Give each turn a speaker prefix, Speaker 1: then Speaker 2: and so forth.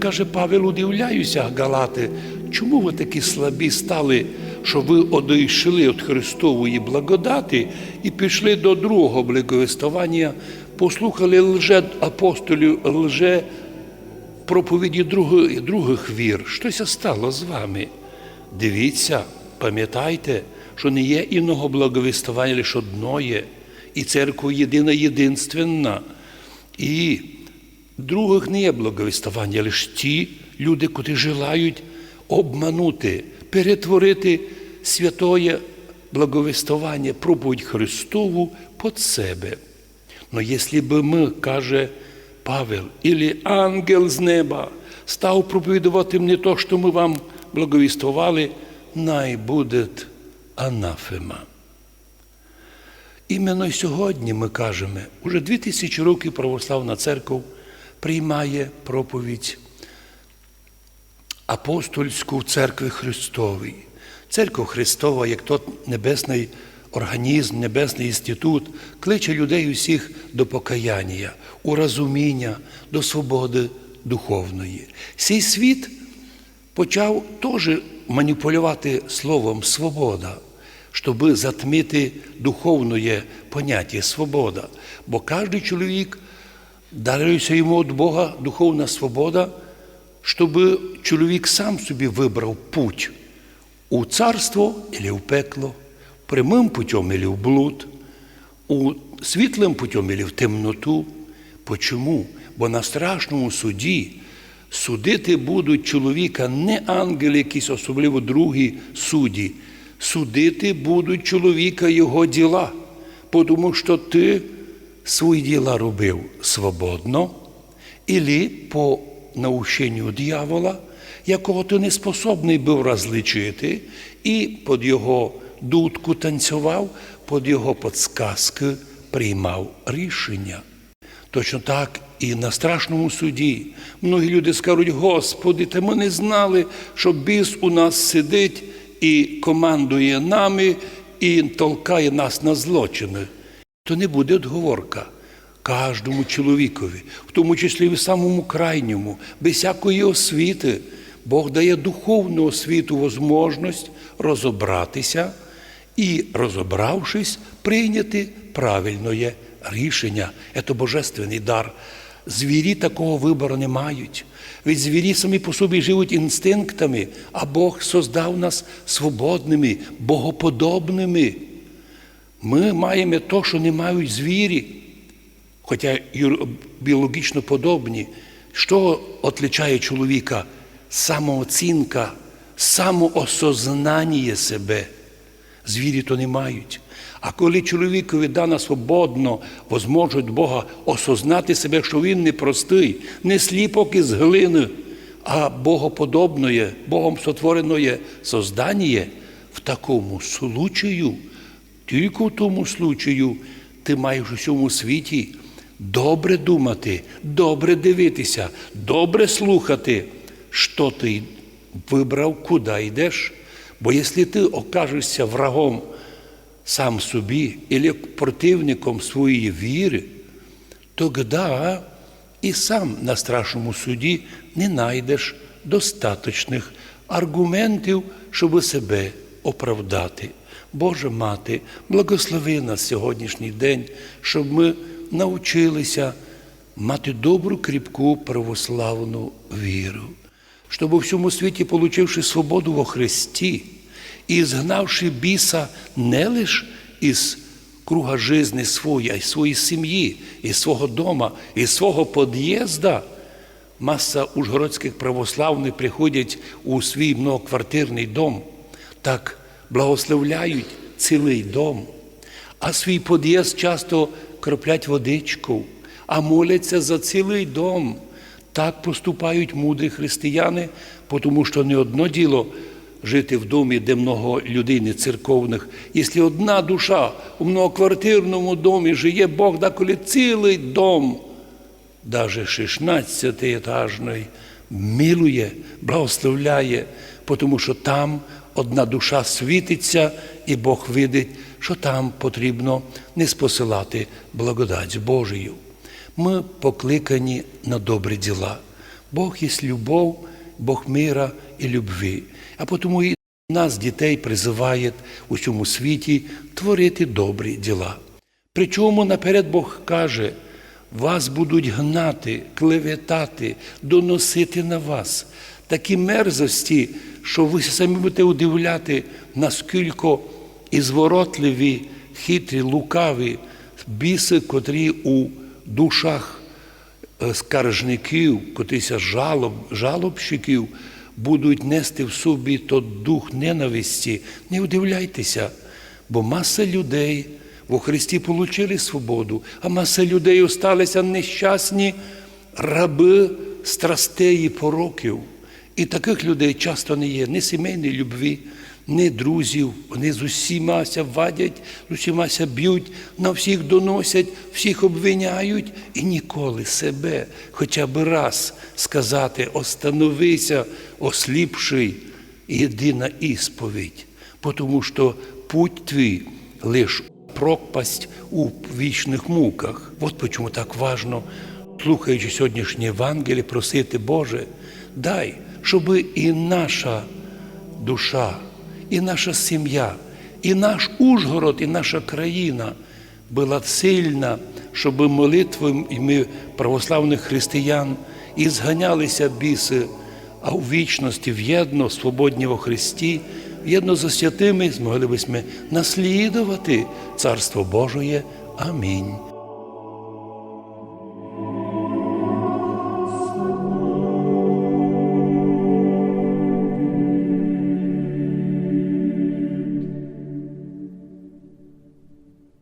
Speaker 1: Каже Павел, удивляюся, Галати, чому ви такі слабі стали, що ви одійшли від Христової благодати і пішли до другого благовествування, послухали лже апостолів, лже проповіді других, других вір. Щося стало з вами. Дивіться, пам'ятайте, що не є іного благовествування, лише одноє, і церква єдина, єдинственна. І других не є благовествування, лише ті люди, котрі желають обманути, перетворити святоє благовествування, проповідь Христову під себе. Но якщо б ми, каже Павел, или ангел з неба став проповідувати не то, що ми вам благовествували, най буде анафема. Іменно сьогодні ми кажемо, уже дві тисячі років православна церква приймає проповідь апостольську в церкві Христовій. Церква Христова, як тот небесний організм, небесний інститут, кличе людей усіх до покаяння, у розуміння, до свободи духовної. Цей світ почав теж маніпулювати словом свобода, щоб затмити духовне поняття свобода. Бо кожен чоловік дарується йому від Бога духовна свобода, щоб чоловік сам собі вибрав путь у царство або в пекло, прямим путем або в блуд, у світлим путем або в темноту. Почому? Бо на страшному суді судити будуть чоловіка не ангели, якісь особливо другі судді, судити будуть чоловіка його діла, тому що ти свої діла робив свободно, ілі по наущенню дьявола, якого ти не способний був розличити, і під його дудку танцював, під його подсказки приймав рішення. Точно так і на страшному суді. Многі люди скажуть, Господи, та ми не знали, що біс у нас сидить і командує нами, і толкає нас на злочини. То не буде отговорка кожному чоловікові, в тому числі і самому крайньому, без всякої освіти. Бог дає духовну освіту, можливість розібратися і, розібравшись, прийняти правильне рішення. Це божественний дар. Звірі такого вибору не мають. Ведь звірі самі по собі живуть інстинктами, а Бог создав нас свободними, богоподобними. Ми маємо те, що не мають звірі, хоча біологічно подобні. Що отличає чоловіка? Самооцінка, самоосознання себе. Звірі то не мають. А коли чоловікові дано свободно возможність Бога осознати себе, що він не простий, не сліпок із глини, а богоподобне, Богом сотворене создання, в такому случаю, тільки в тому случаю, ти маєш у всьому світі добре думати, добре дивитися, добре слухати, що ти вибрав, куди йдеш. Бо якщо ти окажешся врагом сам собі або противником своєї віри, тоді і сам на страшному суді не знайдеш достаточних аргументів, щоб себе оправдати. Боже мати, благослови нас сьогоднішній день, щоб ми навчилися мати добру, кріпку православну віру, щоб у всьому світі, получивши свободу во Христі і згнавши біса не лише із круга жизни своєї, а й своєї сім'ї, із свого дома, із свого під'їзда, маса ужгородських православних приходять у свій многоквартирний дом, так благословляють цілий дом, а свій під'їзд часто кроплять водичку, а моляться за цілий дом. Так поступають мудрі християни, тому що не одно діло жити в домі, де много людей не церковних. Якщо одна душа у многоквартирному домі живе Бог, да коли цілий дом, даже 16-етажний, милує, благословляє, тому що там одна душа світиться, і Бог видить, що там потрібно не спосилати благодать Божию. Ми покликані на добрі діла. Бог є любов, Бог мира і любви. А тому і нас, дітей, призиває у цьому світі творити добрі діла. Причому наперед Бог каже, вас будуть гнати, клеветати, доносити на вас такі мерзості, що ви самі будете удивляти, наскільки ізворотливі, хитрі, лукаві біси, котрі у душах е, скаржників, котріся жалоб, жалобщиків, будуть нести в собі то дух ненависті. Не удивляйтеся, бо маса людей во Христі отримали свободу, а маса людей осталися нещасні раби страстей і пороків. І таких людей часто не є ні сімейної любві, ні друзів. Вони з усімася вадять, з усімася б'ють, на всіх доносять, всіх обвиняють і ніколи себе хоча б раз сказати остановися, осліпший, і йди на ісповідь, тому що путь твій лиш пропасть у вічних муках. От чому так важно, слухаючи сьогоднішнє Євангеліє, просити Боже, дай, щоб і наша душа, і наша сім'я, і наш Ужгород, і наша країна була сильна, щоб молитвами православних християн і зганялися біси, а у вічності в'єдно, свободні во Христі, в'єдно за святими змогли б ми наслідувати Царство Божоє. Амінь.